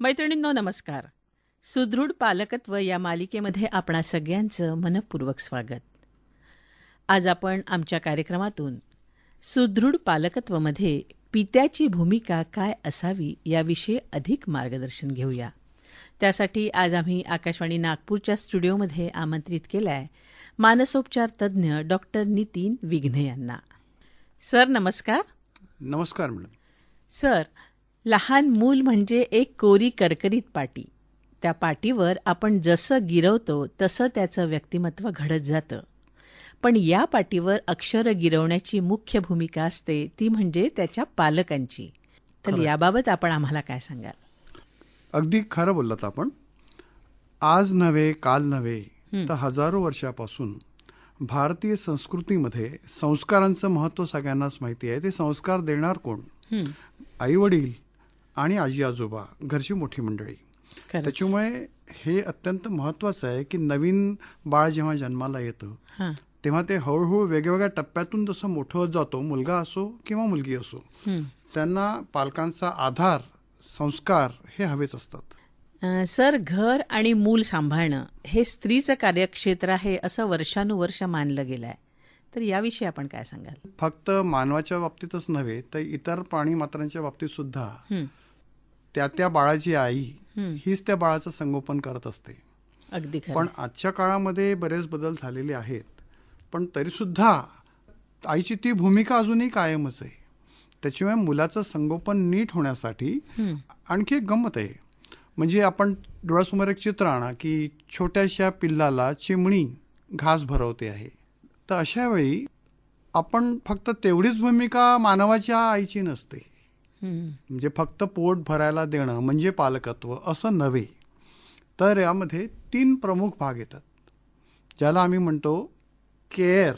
मैत्रिणींनो नमस्कार. सुदृढ पालकत्व या मालिकेमध्ये आपणा सगळ्यांचं मनपूर्वक स्वागत. आज आपण आमच्या कार्यक्रमातून सुदृढ पालकत्वमध्ये पित्याची भूमिका काय असावी याविषयी अधिक मार्गदर्शन घेऊया. त्यासाठी आज आम्ही आकाशवाणी नागपूरच्या स्टुडिओमध्ये आमंत्रित केलं आहे मानसोपचार तज्ज्ञ डॉक्टर नितीन विघ्ने यांना. सर नमस्कार. नमस्कार मॅडम. सर लहान मूल म्हणजे एक कोरी करकरीत पाटी. त्या पाटीवर आपण जसं गिरवतो तसं त्याचं व्यक्तिमत्व घडत जातं. पण या पाटीवर अक्षरं गिरवण्याची मुख्य भूमिका असते ती म्हणजे त्याच्या पालकांची. तर. याबाबत आपण आम्हाला काय सांगाल? अगदी खरं बोललात आपण. आज नव्हे काल नव्हे तर हजारो वर्षापासून भारतीय संस्कृतीमध्ये संस्कारांचं महत्त्व सगळ्यांनाच माहिती आहे. ते संस्कार देणार कोण? आई वडील आणि आजी आजोबा घरची मोठी मंडळी. त्याच्यामुळे हे अत्यंत महत्त्वाचं आहे की नवीन बाळ जेव्हा जन्माला येतं तेव्हा ते हळूहळू वेगवेगळ्या टप्प्यातून जसं मोठं होत जातो मुलगा असो किंवा मुलगी असो. त्यांना पालकांचा आधार संस्कार हे हवेच असतात. सर घर आणि मूल सांभाळणं हे स्त्रीचं कार्यक्षेत्र आहे असं वर्षानुवर्ष मानलं गेलं आहे तर याविषयी आपण काय सांगाल? फक्त मानवाच्या बाबतीतच नव्हे तर इतर प्राणी मात्रांच्या बाबतीत सुद्धा त्या त्या बाळाची आई. हीच त्या बाळाचं संगोपन करत असते. अगदी पण आजच्या काळामध्ये बरेच बदल झालेले आहेत. पण तरी सुद्धा आईची ती भूमिका अजूनही कायमच आहे. त्याच्यामुळे मुलाचं संगोपन नीट होण्यासाठी आणखी एक गंमत आहे. म्हणजे आपण डोळ्यासमोर एक चित्र आणा की छोट्याशा पिल्लाला चिमणी घास भरवते आहे. तर अशा वेळी आपण फक्त तेवढीच भूमिका मानवाच्या आईची नसते. म्हणजे फक्त पोट भरायला देणं म्हणजे पालकत्व असं नव्हे. तर यामध्ये तीन प्रमुख भाग येतात. ज्याला आम्ही म्हणतो केअर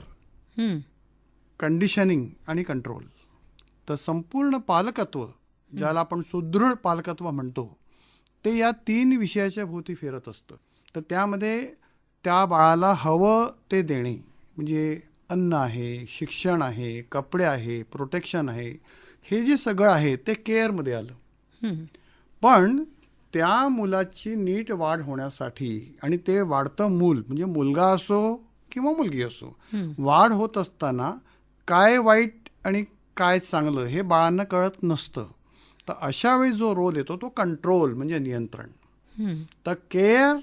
कंडिशनिंग आणि कंट्रोल. तर संपूर्ण पालकत्व ज्याला आपण सुदृढ पालकत्व म्हणतो ते या तीन विषयाच्या भोवती फिरत असतं. तर त्यामध्ये त्या बाळाला हवं ते देणे. म्हणजे अन्न आहे शिक्षण आहे कपडे आहे प्रोटेक्शन आहे हे जे सगळं आहे ते केअरमध्ये आलं. पण त्या मुलाची नीट वाढ होण्यासाठी आणि ते वाढतं मूल म्हणजे मुलगा असो किंवा मुलगी असो. वाढ होत असताना काय वाईट आणि काय चांगलं हे बाळांना कळत नसतं तर अशा वेळी जो रोल येतो तो कंट्रोल म्हणजे नियंत्रण. तर केअर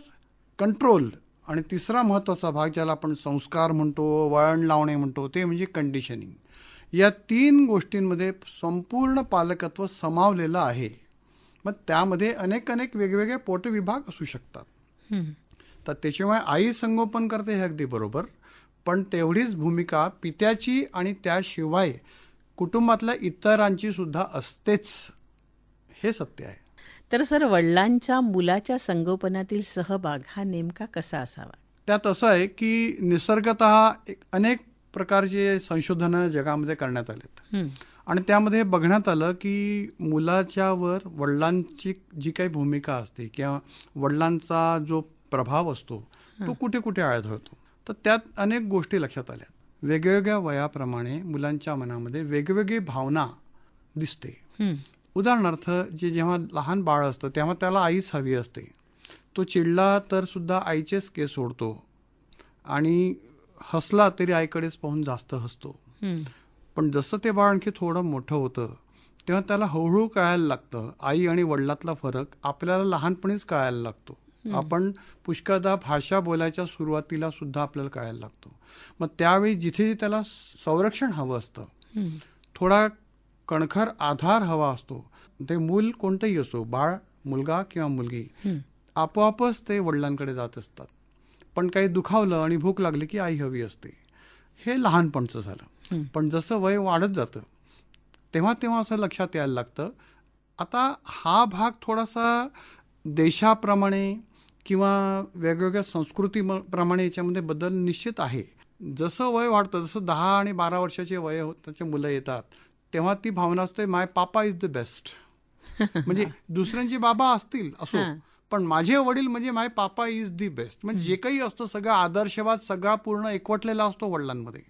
कंट्रोल आणि तिसरा महत्त्वाचा भाग ज्याला आपण संस्कार म्हणतो वळण लावणे म्हणतो ते म्हणजे कंडिशनिंग या तीन गोष्टींमध्ये संपूर्ण पालकत्व समावलेलं आहे. मग त्यामध्ये अनेक अनेक वेगवेगळे पोटविभाग असू शकतात. तर त्याच्यामुळे आई संगोपन करते हे अगदी बरोबर. पण तेवढीच भूमिका पित्याची आणि त्याशिवाय कुटुंबातल्या इतरांची सुद्धा असतेच. हे सत्य आहे. तर सर वडिलांच्या मुलाच्या संगोपनातील सहभाग हा नेमका कसा असावा? त्यात असं आहे की निसर्गत अनेक प्रकारचे संशोधनं जगामध्ये करण्यात आलेत. आणि त्यामध्ये बघण्यात आलं की मुलाच्यावर वडिलांची जी काही भूमिका असते किंवा वडिलांचा जो प्रभाव असतो तो कुठे कुठे आढळतो तर त्यात अनेक गोष्टी लक्षात आल्या वेगवेगळ्या वयाप्रमाणे मुलांच्या मनामध्ये वेगवेगळी भावना दिसते. उदाहरणार्थ जे जेव्हा लहान बाळ असतं तेव्हा त्याला आईच हवी असते. तो चिडला तर सुद्धा आईचेच केस सोडतो आणि हसला तरी आईकडेच पाहून जास्त हसतो. पण जसं ते बाळ आणखी थोडं मोठं होतं तेव्हा त्याला हळूहळू कळायला लागतं आई आणि वडिलातला फरक आपल्याला लहानपणीच कळायला लागतो. आपण पुष्कळदा भाषा बोलायच्या सुरुवातीला सुद्धा आपल्याला कळायला लागतो. मग त्यावेळी जिथे त्याला संरक्षण हवं असतं. थोडा कणखर आधार हवा असतो. ते मूल कोणतंही असो बाळ मुलगा किंवा मुलगी. आपोआपच ते वडिलांकडे जात असतात. पण काही दुखावलं आणि भूक लागली की आई हवी असते. हे लहानपणचं हं. झालं पण जसं वय वाढत जातं तेव्हा तेव्हा असं लक्षात यायला लागतं आता हा भाग थोडासा देशाप्रमाणे किंवा वेगवेगळ्या संस्कृती म- प्रमाणे याच्यामध्ये बदल निश्चित आहे. जसं वय वाढतं जसं दहा आणि बारा वर्षाचे वय होत त्याचे मुलं येतात तेव्हा ती भावना असते my papa is the best. म्हणजे दुसऱ्यांचे बाबा असतील असो. हां. पण माझे वडील म्हणजे माय पापा इज दी बेस्ट म्हणजे जे काही असतं सगळं आदर्शवाद सगळा पूर्ण एकवटलेला असतो वडिलांमध्ये.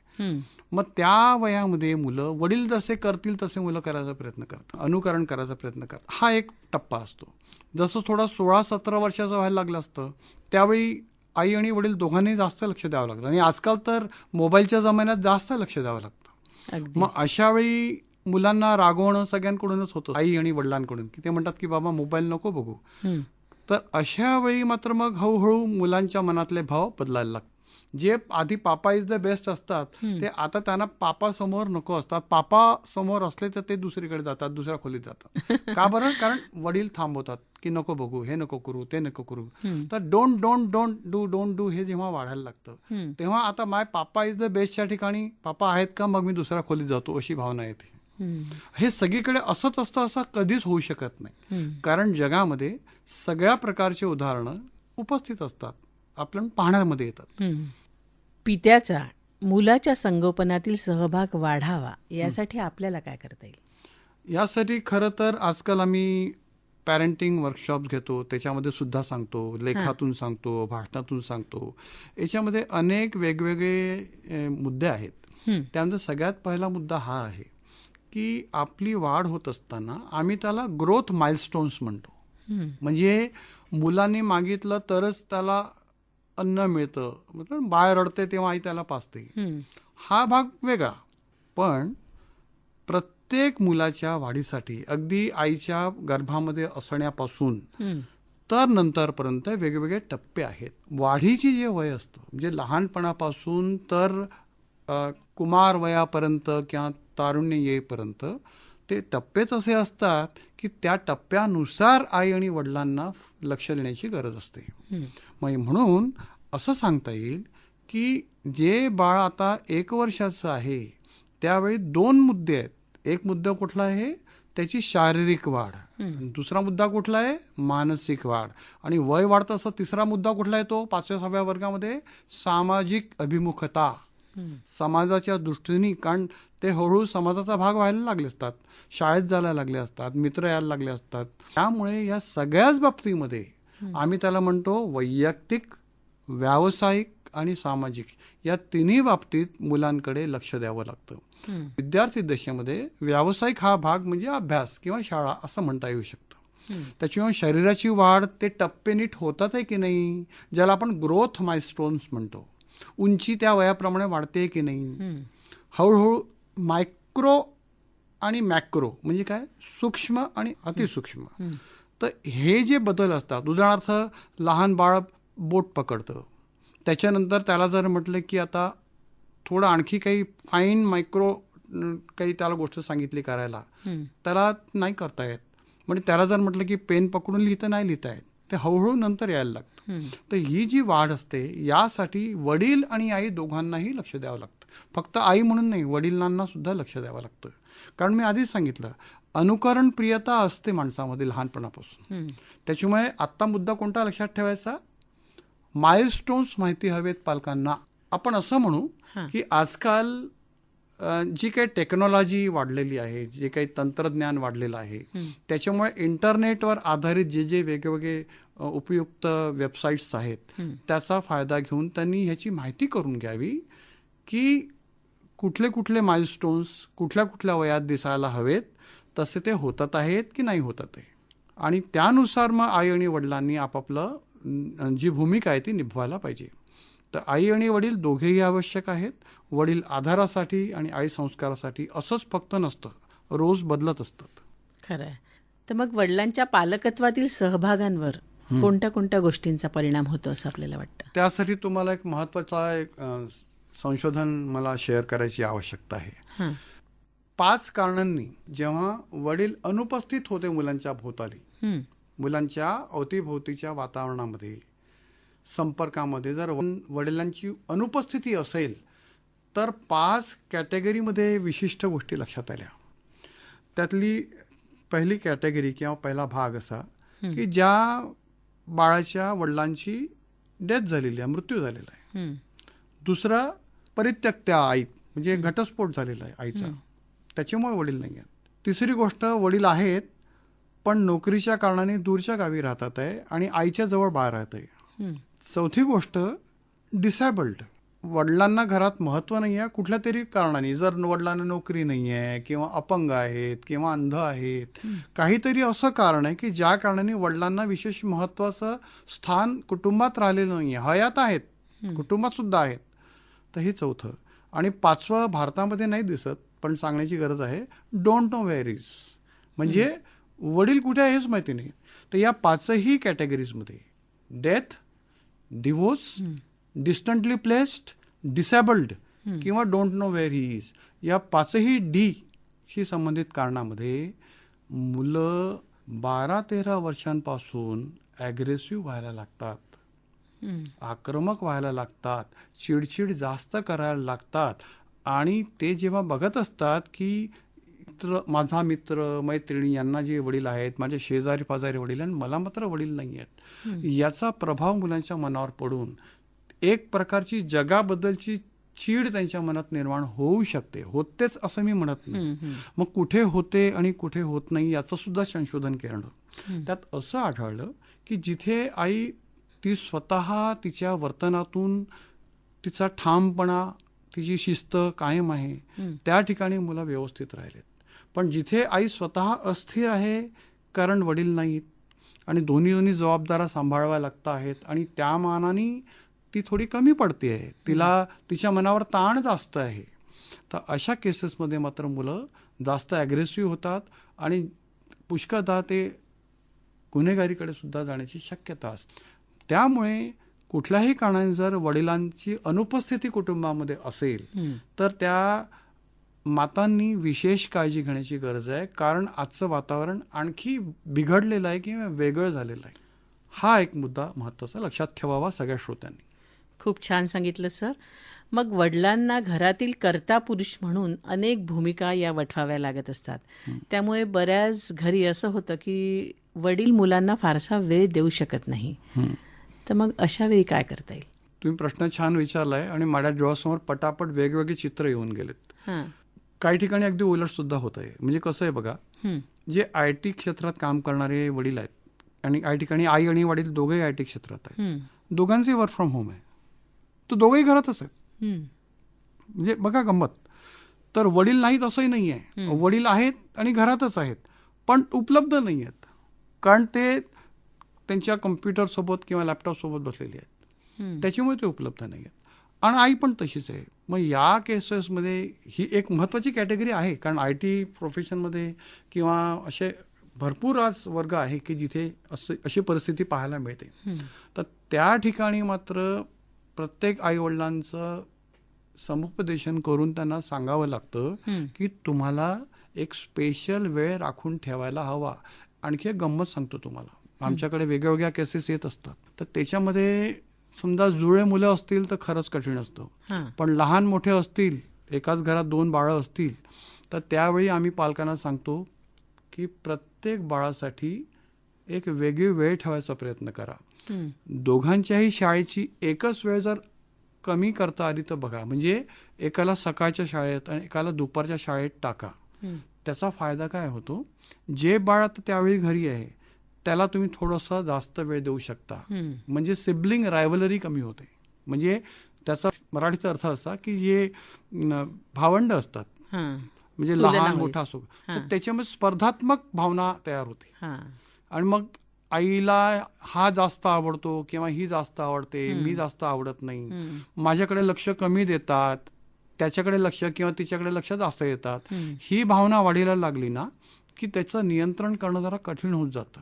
मग त्या वयामध्ये मुलं वडील जसे करतील तसे मुलं करायचा प्रयत्न करतात अनुकरण करायचा प्रयत्न करतात. हा एक टप्पा असतो. जसं थोडा सोळा सतरा वर्षाचं व्हायला लागलं असतं त्यावेळी आई आणि वडील दोघांनी जास्त लक्ष द्यावं लागतं आणि आजकाल तर मोबाईलच्या जमान्यात जास्त लक्ष द्यावं लागतं. मग अशा वेळी मुलांना रागवणं सगळ्यांकडूनच होतं. आई आणि वडिलांकडून की ते म्हणतात की बाबा मोबाईल नको बघू. तर अशा वेळी मात्र मग हळूहळू मुलांच्या मनातले भाव बदलायला लागतात. जे आधी पापा इज द बेस्ट असतात ते आता त्यांना पापा समोर नको असतात. पापा समोर असले तर ते दुसरीकडे जातात दुसऱ्या खोलीत जातात. का बरं? कारण वडील थांबवतात की नको बघू हे नको करू ते नको करू. तर don't don't don't do don't do हे जेव्हा वाढायला लागतं तेव्हा आता माय पापा इज द बेस्टच्या ठिकाणी पापा आहेत का? मग मी दुसऱ्या खोलीत जातो अशी भावना येते. हं. सगळीकडे असंच असतं असं कधीच होऊ शकत नाही. कारण जगामध्ये सगळ्या प्रकारची उदाहरणं उपस्थित असतात. आपल्या पाहण्यामध्ये येतात. पित्याचा मुलाच्या संगोपनातील सहभाग वाढावा यासाठी आपल्याला काय करता येईल? यासाठी खरं तर आजकाल आम्ही पॅरेंटिंग वर्कशॉप घेतो. त्याच्यामध्ये सुद्धा सांगतो लेखातून सांगतो भाषणातून सांगतो. याच्यामध्ये अनेक वेगवेगळे मुद्दे आहेत. त्यामध्ये सगळ्यात पहिला मुद्दा हा आहे. की आपली वाढ होत असताना आम्ही त्याला ग्रोथ माइलस्टोन्स म्हणतो. म्हणजे मुलांनी मागितलं तरच त्याला अन्न मिळतं मतलब बाळ रडते तेव्हा आई त्याला पाचते हं. भाग वेगळा पण प्रत्येक मुलाच्या वाढीसाठी अगदी आईच्या गर्भामध्ये असण्यापासून. तर नंतरपर्यंत वेगवेगळे टप्पे आहेत वाढीची जे वय असतं म्हणजे लहानपणापासून तर कुमार वयापर्यंत किंवा तारुण्य येईपर्यंत ते टप्पेच असे असतात की त्या टप्प्यानुसार आई आणि वडिलांना लक्ष देण्याची गरज असते. मग म्हणून असं सांगता येईल की जे बाळ आता एक वर्षाचं आहे त्यावेळी दोन मुद्दे आहेत. एक मुद्दा कुठला आहे? त्याची शारीरिक वाढ. दुसरा मुद्दा कुठला आहे? मानसिक वाढ. आणि वय वाढतं असं तिसरा मुद्दा कुठला आहे तो? पाचव्या सहाव्या वर्गामध्ये सामाजिक अभिमुखता. समाजाच्या दृष्टीने कारण ते हळूहळू समाजाचा भाग व्हायला लागले असतात. शाळेत जायला लागले असतात मित्र यायला लागले असतात. त्यामुळे या सगळ्याच बाबतीमध्ये आम्ही त्याला म्हणतो वैयक्तिक व्यावसायिक आणि सामाजिक या तिन्ही बाबतीत मुलांकडे लक्ष द्यावं लागतं. विद्यार्थी दशेमध्ये व्यावसायिक हा भाग म्हणजे अभ्यास किंवा शाळा असं म्हणता येऊ शकतं. त्याच्यामुळे शरीराची वाढ ते टप्पे नीट होतात आहे की नाही ज्याला आपण ग्रोथ मायस्टोन्स म्हणतो. उंची त्या वयाप्रमाणे वाढते की नाही. हळूहळू मायक्रो आणि मॅक्रो म्हणजे काय? सूक्ष्म आणि अतिसूक्ष्म. तर हे जे बदल असतात उदाहरणार्थ लहान बाळ बोट पकडतं. त्याच्यानंतर त्याला जर म्हटलं की आता थोडं आणखी काही फाईन मायक्रो काही त्याला गोष्ट सांगितली करायला. त्याला नाही करता येत. म्हणजे त्याला जर म्हटलं की पेन पकडून लिहितं नाही लिहिता येत. ते हळूहळू नंतर यायला लागतं. तर ही जी वाढ असते यासाठी वडील आणि आई दोघांनाही लक्ष द्यावं लागतं फक्त आई म्हणून नाही वडिलांना सुद्धा लक्ष द्यावं लागतं कारण मी आधीच सांगितलं अनुकरण प्रियता असते माणसामध्ये लहानपणापासून. त्याच्यामुळे आत्ता मुद्दा कोणता लक्षात ठेवायचा माइलस्टोन्स माहिती हवेत पालकांना आपण असं म्हणू. की आजकाल जी काही टेक्नॉलॉजी वाढलेली आहे जे काही तंत्रज्ञान वाढलेलं आहे. त्याच्यामुळे इंटरनेटवर आधारित जे जे वेगवेगळे उपयुक्त वेबसाईट्स आहेत. त्याचा फायदा घेऊन त्यांनी ह्याची माहिती करून घ्यावी की कुठले कुठले माइलस्टोन्स कुठल्या कुठल्या वयात दिसायला हवेत तसे ते होतात आहेत की नाही होतात आहे आणि त्यानुसार मग आई आणि वडिलांनी आपापलं जी भूमिका आहे ती निभवायला पाहिजे तर आई आणि वडील दोघेही आवश्यक आहेत वडील आधारासाठी आणि आई संस्कारासाठी असंच फक्त नसतं रोज बदलत असतात. खरं आहे तर मग वडिलांच्या पालकत्वातील सहभागांवर कोणत्या कोणत्या गोष्टींचा परिणाम होतो असं आपल्याला वाटतं? त्यासाठी तुम्हाला एक महत्त्वाचा एक संशोधन मला शेअर करायची आवश्यकता आहे. पाच कारणांनी जेव्हा वडील अनुपस्थित होते मुलांच्या भोवताली. मुलांच्या अवतीभोवतीच्या वातावरणामध्ये संपर्कामध्ये जर वडिलांची अनुपस्थिती असेल तर पाच कॅटेगरीमध्ये विशिष्ट गोष्टी लक्षात आल्या. त्यातली पहिली कॅटेगरी किंवा पहिला भाग असा की ज्या बाळाच्या वडिलांची डेथ झालेली आहे मृत्यू झालेला आहे. दुसरा परित्यक्त्या आई म्हणजे घटस्फोट झालेला आहे आईचा. त्याच्यामुळे वडील नाही आहेत. तिसरी गोष्ट वडील आहेत पण नोकरीच्या कारणाने दूरच्या गावी राहतात आहे आणि आईच्या जवळ बाळ राहत आहे. चौथी गोष्ट डिसेबल्ड वडिलांना घरात महत्त्व नाही आहे कुठल्या तरी कारणाने. जर वडिलांना नोकरी नाही आहे किंवा अपंग आहेत किंवा अंध आहेत काहीतरी असं कारण आहे की ज्या कारणाने वडिलांना विशेष महत्वाचं स्थान कुटुंबात राहिलेलं नाही आहे हयात आहेत कुटुंबात सुद्धा आहेत. तर हे चौथं. आणि पाचवं भारतामध्ये नाही दिसत पण सांगण्याची गरज आहे डोंट नो वेअर इज म्हणजे वडील कुठे आहे हेच माहिती नाही. तर या पाचही कॅटेगरीजमध्ये death divorce distantly placed disabled किंवा don't know where he is. या पाचही डी शी संबंधित कारणामध्ये मुलं बारा तेरा वर्षांपासून ॲग्रेसिव्ह व्हायला लागतात. हं. आक्रमक व्हायला लागतात चिडचिड जास्त करायला लागतात आणि ते जेव्हा बघत असतात की मित्र माझा मित्र मैत्रिणी यांना जे वडील आहेत माझे शेजारी पाजारी वडील आणि मला मात्र वडील नाही आहेत. याचा प्रभाव मुलांच्या मनावर पडून एक प्रकारची जगाबद्दलची चीड त्यांच्या मनात निर्माण होऊ शकते. होतेच असं मी म्हणत नाही. मग कुठे होते आणि कुठे होत नाही याचं सुद्धा संशोधन केलं त्यात असं आढळलं की जिथे आई ती स्वतः तिच्या वर्तनातून तिचा ठामपणा तिची शिस्त कायम आहे त्या ठिकाणी मुलं व्यवस्थित राहिलेत. पण जिथे आई स्वतः अस्थिर आहे कारण वडील नाहीत आणि दोन्ही दोन्ही जबाबदाऱ्या सांभाळाव्या लागत आहेत आणि त्या मानाने ती थोडी कमी पडते आहे. तिला तिच्या मनावर ताण जास्त आहे. तर अशा केसेसमध्ये मात्र मुलं जास्त ॲग्रेसिव्ह होतात आणि पुष्कळदा ते गुन्हेगारीकडे सुद्धा जाण्याची शक्यता असते. त्यामुळे कुठल्याही कारणाने जर वडिलांची अनुपस्थिती कुटुंबामध्ये असेल. तर त्या मातांनी विशेष काळजी घेण्याची गरज आहे. कारण आजचं वातावरण आणखी बिघडलेलं आहे किंवा वेगळं झालेलं आहे. हा एक मुद्दा महत्त्वाचा लक्षात ठेवावा सगळ्या श्रोत्यांनी. खूप छान सांगितलं सर. मग वडिलांना घरातील कर्ता पुरुष म्हणून अनेक भूमिका या वठवाव्या लागत असतात. त्यामुळे बऱ्याच घरी असं होतं की वडील मुलांना फारसा वेळ देऊ शकत नाही. तर मग अशा वेळी काय करता येईल? तुम्ही प्रश्न छान विचारलाय आणि माझ्या डोळ्यासमोर पटापट वेगवेगळे चित्र येऊन गेलेत. काही ठिकाणी अगदी उलट सुद्धा होत आहे. म्हणजे कसं आहे बघा. जे आय टी क्षेत्रात काम करणारे वडील आहेत आणि काही ठिकाणी आई आणि वडील दोघेही आय टी क्षेत्रात आहेत. दोघांचे वर्क फ्रॉम होम आहे. तर दोघेही घरातच आहेत. म्हणजे बघा गंमत. तर वडील नाहीत असंही नाही आहे. वडील आहेत आणि घरातच आहेत. पण उपलब्ध नाही आहेत. कारण ते त्यांच्या कम्प्युटर सोबत किंवा लॅपटॉप सोबत बसलेले आहेत. त्याच्यामुळे ते उपलब्ध नाही आहेत. आणि आई पण तशीच आहे. मग या केसेसमध्ये ही एक महत्त्वाची कॅटेगरी आहे. कारण आय टी प्रोफेशनमध्ये किंवा असे भरपूर आज वर्ग आहे की जिथे असे अशी परिस्थिती पाहायला मिळते. तर त्या ठिकाणी मात्र प्रत्येक आईवडिलांचं समुपदेशन करून त्यांना सांगावं लागतं. की तुम्हाला एक स्पेशल वेळ राखून ठेवायला हवा. आणखी एक गंमत सांगतो तुम्हाला. आमच्याकडे वेगळ्या वेगळ्या केसेस येत असतात. तर त्याच्यामध्ये समजा जुळे मुलं असतील तर खरंच कठीण असतं. पण लहान मोठे असतील एकाच घरात दोन बाळं असतील तर त्यावेळी आम्ही पालकांना सांगतो की प्रत्येक बाळासाठी एक वेगळी वेळ ठेवायचा प्रयत्न करा. दोघांच्याही शाळेची एकच वेळ जर कमी करता आली तर बघा म्हणजे एकाला सकाळच्या शाळेत आणि एकाला दुपारच्या शाळेत टाका. त्याचा फायदा काय होतो? जे बाळ आता त्यावेळी घरी आहे त्याला तुम्ही थोडासा जास्त वेळ देऊ शकता. म्हणजे सिबलिंग रायव्हलरी कमी होते. म्हणजे त्याचा मराठीचा अर्थ असा की जे भावंड असतात. म्हणजे लहान. मोठा असो. तर. त्याच्यामध्ये स्पर्धात्मक भावना तयार होते. आणि मग आईला हा जास्त आवडतो किंवा ही जास्त आवडते मी जास्त आवडत नाही. माझ्याकडे लक्ष कमी देतात त्याच्याकडे लक्ष किंवा तिच्याकडे लक्ष जास्त येतात हं. भावना वाढीला लागली ना की त्याचं नियंत्रण करणं जरा कठीण होत जातं.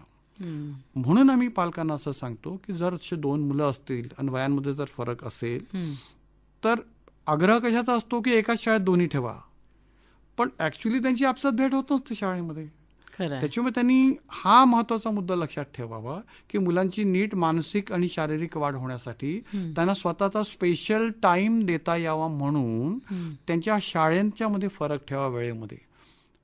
म्हणून आम्ही पालकांना असं सांगतो की जर असे दोन मुलं असतील आणि वयांमध्ये जर फरक असेल. तर आग्रह कशाचा असतो की एकाच शाळेत दोन्ही ठेवा पण ऍक्च्युली त्यांची आपसात भेट होत नसते शाळेमध्ये. त्याच्यामुळे त्यांनी हा महत्त्वाचा मुद्दा लक्षात ठेवावा की मुलांची नीट मानसिक आणि शारीरिक वाढ होण्यासाठी त्यांना स्वतःचा स्पेशल टाइम देता यावा म्हणून. त्यांच्या शाळेंच्या मध्ये फरक ठेवा वेळेमध्ये.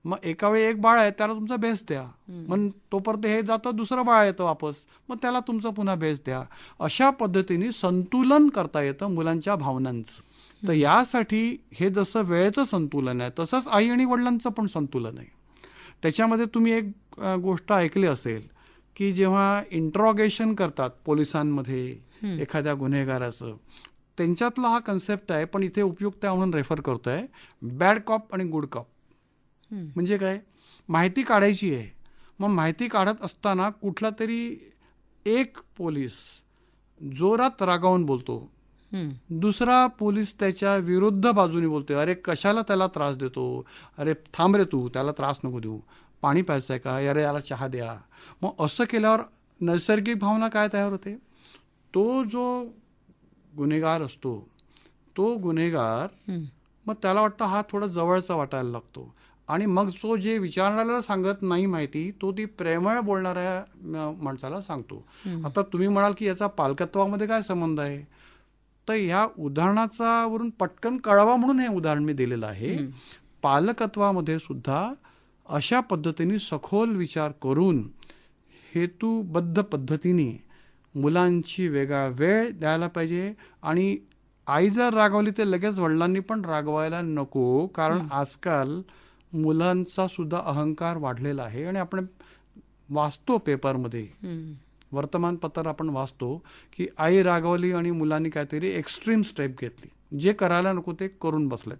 मग एका वेळी एक बाळ आहे त्याला तुमचा बेस द्या. मग तोपर्यंत हे जातं दुसरं बाळ येतं वापस. मग त्याला तुमचा पुन्हा बेस द्या. अशा पद्धतीने संतुलन करता येतं मुलांच्या भावनांचं. तर यासाठी हे जसं वेळेचं संतुलन आहे तसंच आई आणि वडिलांचं पण संतुलन आहे. त्याच्यामध्ये तुम्ही एक गोष्ट ऐकली असेल की जेव्हा इंट्रॉगेशन करतात पोलिसांमध्ये एखाद्या गुन्हेगाराचं त्यांच्यातला हा कन्सेप्ट आहे पण इथे उपयुक्त आहे म्हणून रेफर करतोय बॅड कॉप आणि गुड कॉप. म्हणजे काय माहिती काढायची आहे मग माहिती काढत असताना कुठला तरी एक पोलीस जोरात रागावून बोलतो. दुसरा पोलीस त्याच्या विरुद्ध बाजूने बोलतोय अरे कशाला त्याला त्रास देतो? अरे थांब रे तू त्याला त्रास नको देऊ. पाणी प्यायचं आहे का? अरे याला चहा द्या. मग असं केल्यावर नैसर्गिक भावना काय तयार होते? तो जो गुन्हेगार असतो तो गुन्हेगार. मग त्याला वाटतं हा थोडा जवळचा वाटायला लागतो. आणि मग तो जे विचारणाऱ्याला सांगत नाही माहिती तो ती प्रेमळ बोलणाऱ्या माणसाला सांगतो. आता तुम्ही म्हणाल की याचा पालकत्वामध्ये काय संबंध आहे? तर ह्या उदाहरणाचा वरून पटकन कळावा म्हणून हे उदाहरण मी दिलेलं आहे. पालकत्वामध्ये सुद्धा अशा पद्धतीने सखोल विचार करून हेतुबद्ध पद्धतीने मुलांची वेगळा वेळ द्यायला पाहिजे आणि आई जर रागवली ते लगेच वडिलांनी पण रागवायला नको कारण आजकाल मुलांचा सुद्धा अहंकार वाढलेला आहे. आणि आपण वाचतो पेपरमध्ये हं. वर्तमानपत्र आपण वाचतो की आई रागवली आणि मुलांनी काहीतरी एक्स्ट्रीम स्टेप घेतली जे करायला नको ते करून बसलेत.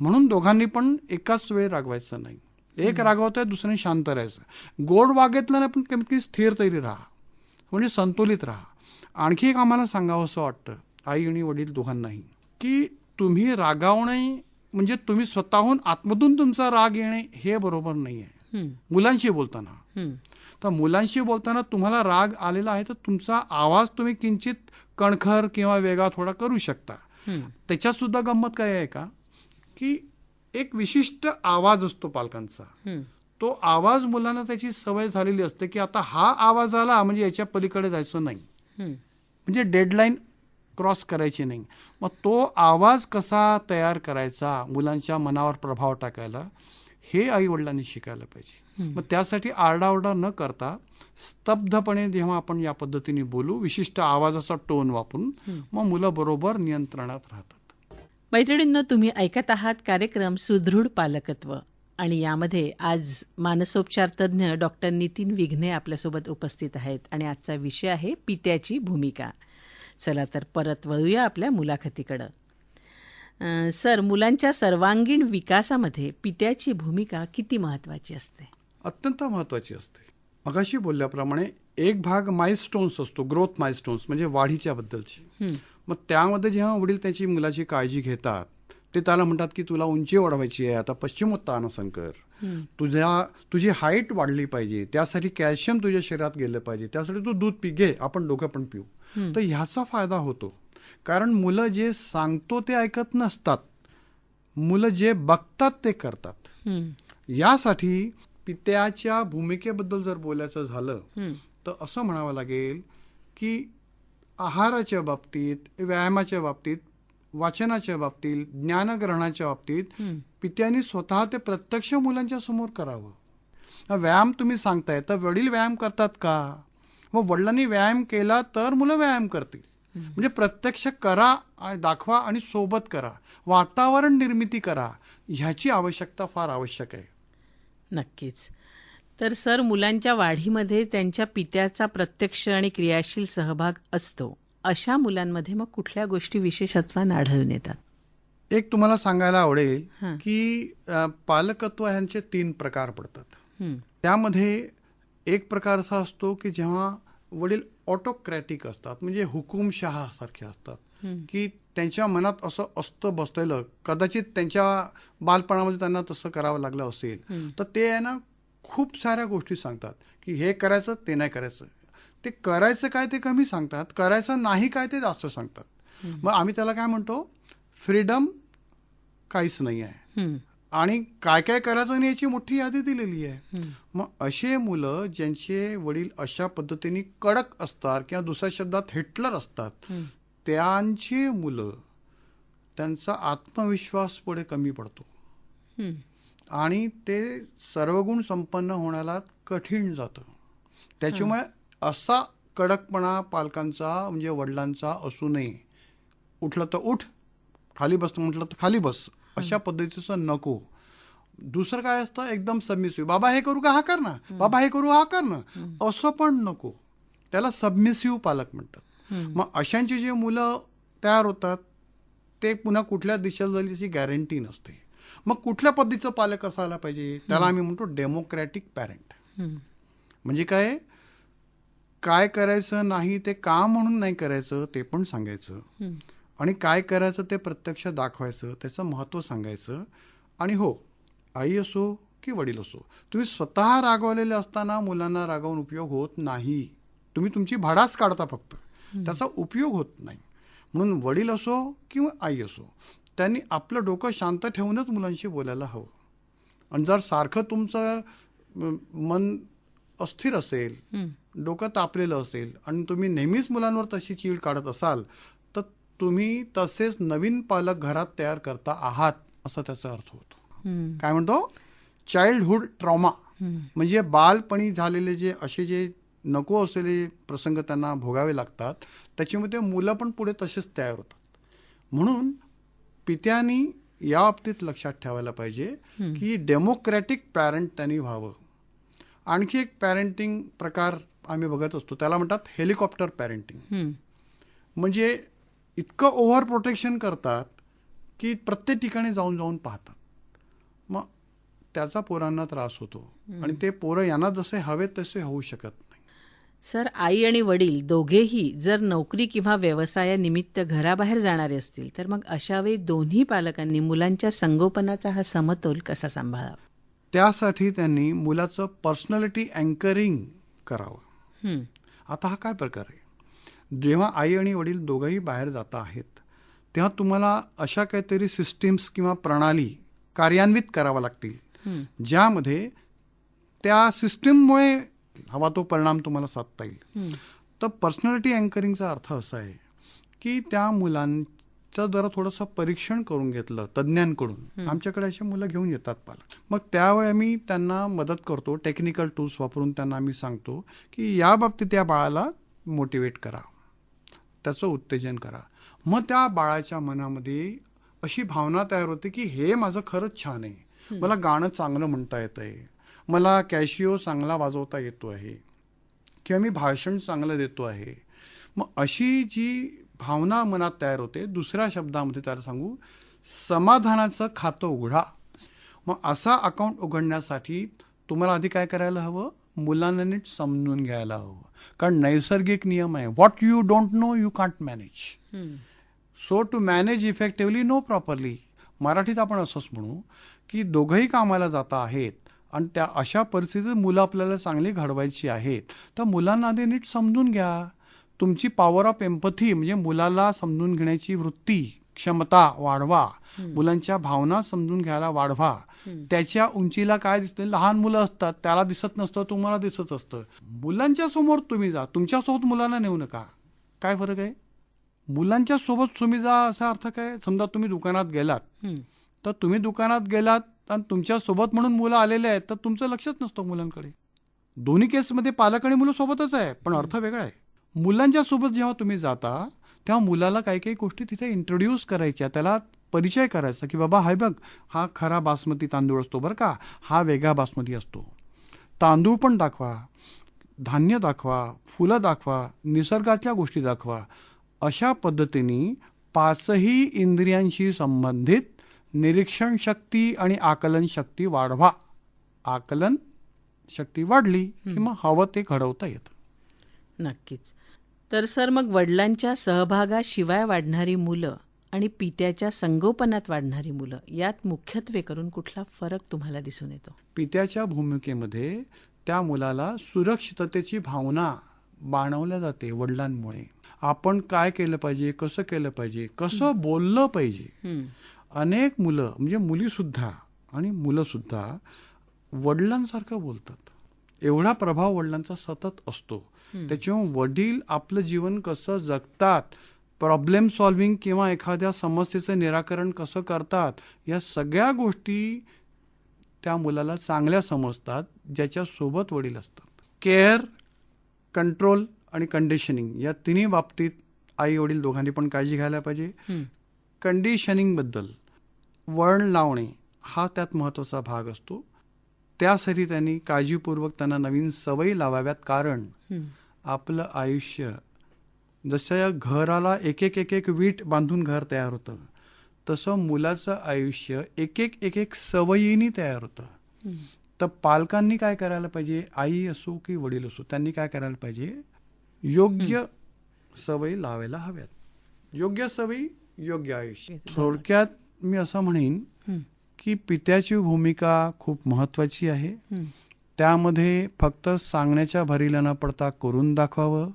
म्हणून दोघांनी पण एकाच वेळ रागवायचं नाही एक रागवतोय दुसऱ्याने शांत राहायचं गोड वागेतलं नाही पण कमीत कमी स्थिर तरी राहा म्हणजे संतुलित राहा आणखी एक आम्हाला सांगावं असं वाटतं आई आणि वडील दोघांनाही की तुम्ही रागावणे म्हणजे तुम्ही स्वतःहून आतमधून तुमचा राग येणे हे बरोबर नाही आहे. मुलांशी बोलताना. तर मुलांशी बोलताना तुम्हाला राग आलेला आहे तर तुमचा आवाज तुम्ही किंचित कणखर किंवा वेगळा थोडा करू शकता. त्याच्यात सुद्धा गंमत काय आहे का की एक विशिष्ट आवाज असतो पालकांचा. तो आवाज मुलांना त्याची सवय झालेली असते की आता हा आवाज आला म्हणजे याच्या पलीकडे जायचं नाही. म्हणजे डेडलाईन क्रॉस करायची नाही मग तो आवाज कसा तयार करायचा मुलांच्या मनावर प्रभाव टाकायला हे आई वडिलांनी शिकायला पाहिजे मग त्यासाठी आरडाओरडा न करता स्तब्धपणे जेव्हा आपण या पद्धतीने बोलू विशिष्ट आवाजाचा टोन वापरून मग मुलं बरोबर नियंत्रणात राहतात. मैत्रिणींनो तुम्ही ऐकत आहात कार्यक्रम सुदृढ पालकत्व आणि यामध्ये आज मानसोपचार तज्ज्ञ डॉक्टर नितीन विघ्ने आपल्यासोबत उपस्थित आहेत आणि आजचा विषय आहे पित्याची भूमिका. चला तर परत वळूया आपल्या मुलाखतीकडं. सर मुलांच्या सर्वांगीण विकासामध्ये पित्याची भूमिका किती महत्वाची असते? अत्यंत महत्वाची असते. मगाशी बोलल्याप्रमाणे एक भाग मायस्टोन्स असतो ग्रोथ मायस्टोन्स म्हणजे वाढीच्या बद्दलची. मग त्यामध्ये जेव्हा वडील त्याची मुलाची काळजी घेतात ते त्याला म्हणतात की तुला उंची वाढवायची आहे आता पश्चिमोत्तानासन कर. तुझ्या तुझी हाईट वाढली पाहिजे त्यासाठी कॅल्शियम तुझ्या शरीरात गेलं पाहिजे त्यासाठी तू दूध पी घे आपण दोघं पण पिऊ. तर ह्याचा फायदा होतो. कारण मुलं जे सांगतो ते ऐकत नसतात. मुलं जे बघतात ते करतात. यासाठी पित्याच्या भूमिकेबद्दल जर बोलायचं झालं. तर असं म्हणावं लागेल की आहाराच्या बाबतीत व्यायामाच्या बाबतीत वाचनाच्या बाबतीत ज्ञानग्रहणाच्या बाबतीत. पित्याने स्वतः ते प्रत्यक्ष मुलांच्या समोर करावं. व्यायाम तुम्ही सांगताय तर वडील व्यायाम करतात का? मग वडिलांनी व्यायाम केला तर मुलं व्यायाम करतील. म्हणजे प्रत्यक्ष करा आणि दाखवा आणि सोबत करा. वातावरण निर्मिती करा. ह्याची आवश्यकता फार आवश्यक आहे. नक्कीच तर सर मुलांच्या वाढीमध्ये त्यांच्या पित्याचा प्रत्यक्ष आणि क्रियाशील सहभाग असतो अशा मुलांमध्ये मग कुठल्या गोष्टी विशेषत्वानं आढळून येतात एक तुम्हाला सांगायला आवडेल. की पालकत्व ह्यांचे तीन प्रकार पडतात. त्यामध्ये एक प्रकार असा असतो की जेव्हा वडील ऑटोक्रॅटिक असतात म्हणजे हुकुमशहा सारखे असतात. की त्यांच्या मनात असं असतं बसलेलं कदाचित त्यांच्या बालपणामध्ये त्यांना तसं करावं लागलं असेल. तर ते आहे ना खूप साऱ्या गोष्टी सांगतात की हे करायचं ते नाही करायचं ते करायचं काय ते कमी सांगतात करायचं नाही काय ते जास्त सांगतात मग आम्ही त्याला काय म्हणतो फ्रीडम काहीच नाही आहे. आणि काय काय करायचं आणि याची मोठी यादी दिलेली आहे. मग असे मुलं ज्यांचे वडील अशा पद्धतीने कडक असतात किंवा दुसऱ्या शब्दात हिटलर असतात. त्यांची मुलं त्यांचा आत्मविश्वास पुढे कमी पडतो. आणि ते सर्वगुण संपन्न होण्याला कठीण जातं. त्याच्यामुळे असा कडकपणा पालकांचा म्हणजे वडिलांचा असू नये. उठलं तर उठ खाली बस म्हटलं तर खाली बस. अशा पद्धतीचं नको. दुसरं काय असतं एकदम सबमिसिव्ह बाबा हे करू का? हा कर ना. बाबा हे करू हा कर ना. असं पण नको. त्याला सबमिसिव्ह पालक म्हणतात. मग अशांची जे मुलं तयार होतात ते पुन्हा कुठल्या दिशेला जाईल याची गॅरंटी नसते. मग कुठल्या पद्धतीचं पालक असायला पाहिजे? त्याला आम्ही म्हणतो डेमोक्रॅटिक पॅरेंट. म्हणजे काय? काय करायचं नाही ते का म्हणून नाही करायचं ते पण सांगायचं. आणि काय करायचं ते प्रत्यक्ष दाखवायचं त्याचं महत्त्व सांगायचं. आणि हो आई असो की वडील असो तुम्ही स्वतः रागवलेले असताना मुलांना रागवून उपयोग होत नाही. तुम्ही तुमची भाडाच काढता फक्त. त्याचा उपयोग होत नाही म्हणून वडील असो किंवा आई असो त्यांनी आपलं डोकं शांत ठेवूनच मुलांशी बोलायला हवं आणि जर सारखं तुमचं मन अस्थिर असेल. डोकं तापलेलं असेल आणि तुम्ही नेहमीच मुलांवर तशी चीड काढत असाल तर तुम्ही तसेच नवीन पालक घरात तयार करता आहात असा त्याचा अर्थ होतो. काय म्हणतो चाइल्डहुड ट्रॉमा. म्हणजे बालपणी झालेले जे असे जे नको असलेले प्रसंग त्यांना भोगावे लागतात. त्याच्यामध्ये मुलं पण पुढे तसेच तयार होतात. म्हणून पित्यांनी या बाबतीत लक्षात ठेवायला पाहिजे की डेमोक्रॅटिक पॅरेंट त्यांनी व्हावं. आणखी एक पॅरेंटिंग प्रकार आम्ही बघत असतो. त्याला म्हणतात हेलिकॉप्टर पॅरेंटिंग. म्हणजे इतकं ओव्हर प्रोटेक्शन करतात की प्रत्येक ठिकाणी जाऊन जाऊन पाहतात. मग त्याचा पोरांना त्रास होतो. आणि ते पोरं यांना जसे हवेत तसे होऊ शकत सर आई आणि वडील दोघेही जर नोकरी किंवा व्यवसायानिमित्त घराबाहेर जाणारे असतील तर मग अशा वेळी दोन्ही पालकांनी मुलांच्या संगोपनाचा हा समतोल कसा सांभाळावा त्यासाठी त्यांनी मुलाचं पर्सनॅलिटी अँकरिंग करावं. आता हा काय प्रकार आहे जेव्हा आई आणि वडील दोघंही बाहेर जात आहेत तेव्हा तुम्हाला अशा काहीतरी सिस्टीम्स किंवा प्रणाली कार्यान्वित कराव्या लागतील. ज्यामध्ये त्या सिस्टीममुळे हवा तो परिणाम तुम्हाला साधता येईल. तर पर्सनॅलिटी अँकरिंगचा अर्थ असा आहे की त्या मुलांचं जरा थोडंसं परीक्षण करून घेतलं तज्ज्ञांकडून. आमच्याकडे अशी मुलं घेऊन येतात पालक मग त्यावेळी आम्ही त्यांना मदत करतो टेक्निकल टूल्स वापरून त्यांना आम्ही सांगतो की या बाबतीत त्या बाळाला मोटिवेट करा. त्याचं उत्तेजन करा. मग त्या बाळाच्या मनामध्ये अशी भावना तयार होते की हे माझं खरंच छान आहे. मला गाणं चांगलं म्हणता येतं आहे मला कॅशिओ चांगला वाजवता येतो आहे किंवा मी भाषण चांगलं देतो आहे मग अशी जी भावना मनात तयार होते दुसऱ्या शब्दामध्ये त्याला सांगू समाधानाचं खातं उघडा. मग असा अकाउंट उघडण्यासाठी तुम्हाला आधी काय करायला हवं? मुलांना नीट समजून घ्यायला हवं. कारण नैसर्गिक नियम आहे. What you don't know you can't manage. So to manage effectively know properly मराठीत आपण असंच म्हणू की दोघंही कामाला जाता आहेत आणि त्या अशा परिस्थितीत मुलं आपल्याला चांगली घडवायची आहेत. तर मुलांना आधी नीट समजून घ्या. तुमची पॉवर ऑफ एम्पथी म्हणजे मुलाला समजून घेण्याची वृत्ती क्षमता वाढवा. मुलांच्या भावना समजून घ्यायला वाढवा. त्याच्या उंचीला काय दिसते? लहान मुलं असतात. त्याला दिसत नसतं तुम्हाला दिसत असतं. मुलांच्या समोर तुम्ही जा. तुमच्यासोबत मुलांना नेऊ नका. काय फरक आहे? मुलांच्या सोबत तुम्ही जा असा अर्थ काय? समजा तुम्ही दुकानात गेलात. तर तुम्ही दुकानात गेलात आणि तुमच्यासोबत म्हणून मुलं आलेले आहेत तर तुमचं लक्षच नसतं मुलांकडे. दोन्ही केसमध्ये पालक आणि मुलं सोबतच आहे पण अर्थ वेगळा आहे. मुलांच्या सोबत जेव्हा तुम्ही जाता तेव्हा मुलाला काही काही गोष्टी तिथे इंट्रोड्यूस करायच्या त्याला परिचय करायचा की बाबा हाय बघ हा खरा बासमती तांदूळ असतो बरं का हा वेगळा बासमती असतो. तांदूळ पण दाखवा धान्य दाखवा फुलं दाखवा निसर्गातल्या गोष्टी दाखवा. अशा पद्धतीने पाचही इंद्रियांशी संबंधित निरीक्षण शक्ती आणि आकलन शक्ती वाढवा. आकलन शक्ती वाढली की मग हवं ते घडवता येतं. नक्कीच. तर सर मग वडिलांच्या सहभागाशिवाय वाढणारी मुलं आणि पित्याच्या संगोपनात वाढणारी मुलं यात मुख्यत्वे करून कुठला फरक तुम्हाला दिसून येतो? पित्याच्या भूमिकेमध्ये त्या मुलाला सुरक्षिततेची भावना बाणवल्या जाते वडिलांमुळे. आपण काय केलं पाहिजे कसं केलं पाहिजे कसं बोललं पाहिजे. अनेक मुलं म्हणजे मुलीसुद्धा आणि मुलंसुद्धा वडिलांसारखं बोलतात. एवढा प्रभाव वडिलांचा सतत असतो. त्याच्यामुळे वडील आपलं जीवन कसं जगतात प्रॉब्लेम सॉल्व्हिंग किंवा एखाद्या समस्येचं निराकरण कसं करतात या सगळ्या गोष्टी त्या मुलाला चांगल्या समजतात ज्याच्यासोबत वडील असतात. केअर कंट्रोल आणि कंडिशनिंग या तिन्ही बाबतीत आई वडील दोघांनी पण काळजी घ्यायला पाहिजे. कंडिशनिंगबद्दल वळण लावणे हा त्यात महत्त्वाचा भाग असतो. त्यासाठी त्यांनी काळजीपूर्वक त्यांना नवीन सवयी लावाव्यात कारण. आपलं आयुष्य जसं घराला एक एक एक एक वीट बांधून घर तयार होतं तसं मुलाचं आयुष्य एक एक एक एक सवयीनी तयार होतं. तर पालकांनी काय करायला पाहिजे? आई असो की वडील असो त्यांनी काय करायला पाहिजे? योग्य सवयी लावायला हव्यात. योग्य सवयी योग्य आयुष्य. थोडक्यात मी असं म्हणेन की पित्याची भूमिका खूप महत्वाची आहे. त्यामध्ये फक्त सांगण्याच्या भरीला न पडता करून दाखवावं.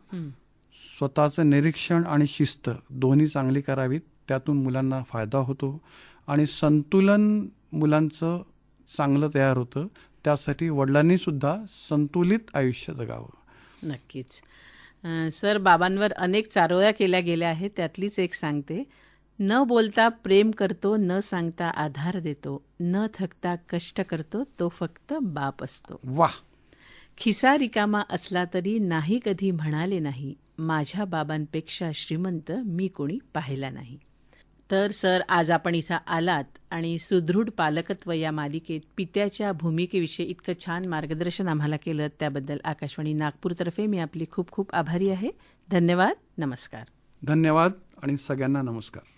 स्वतःचं निरीक्षण आणि शिस्त दोन्ही चांगली करावीत त्यातून मुलांना फायदा होतो. आणि संतुलन मुलांचं चांगलं तयार होतं. त्यासाठी वडिलांनी सुद्धा संतुलित आयुष्य जगावं. नक्कीच. सर बाबांवर अनेक चारोळ्या केल्या गेल्या आहेत त्यातलीच एक सांगते. न बोलता प्रेम करतो न सांगता आधार देतो न थकता कष्ट करतो तो फक्त बाप असतो. वाह. खिसा रिकामा असला तरी नाही कधी म्हणाले नाही माझ्या बाबांपेक्षा श्रीमंत मी कोणी पाहिला नाही. तर सर आज आपण इथं आलात आणि सुदृढ पालकत्व या मालिकेत पित्याच्या भूमिकेविषयी इतकं छान मार्गदर्शन आम्हाला केलं त्याबद्दल आकाशवाणी नागपूरतर्फे मी आपली खूप खूप आभारी आहे. धन्यवाद नमस्कार. धन्यवाद आणि सगळ्यांना नमस्कार.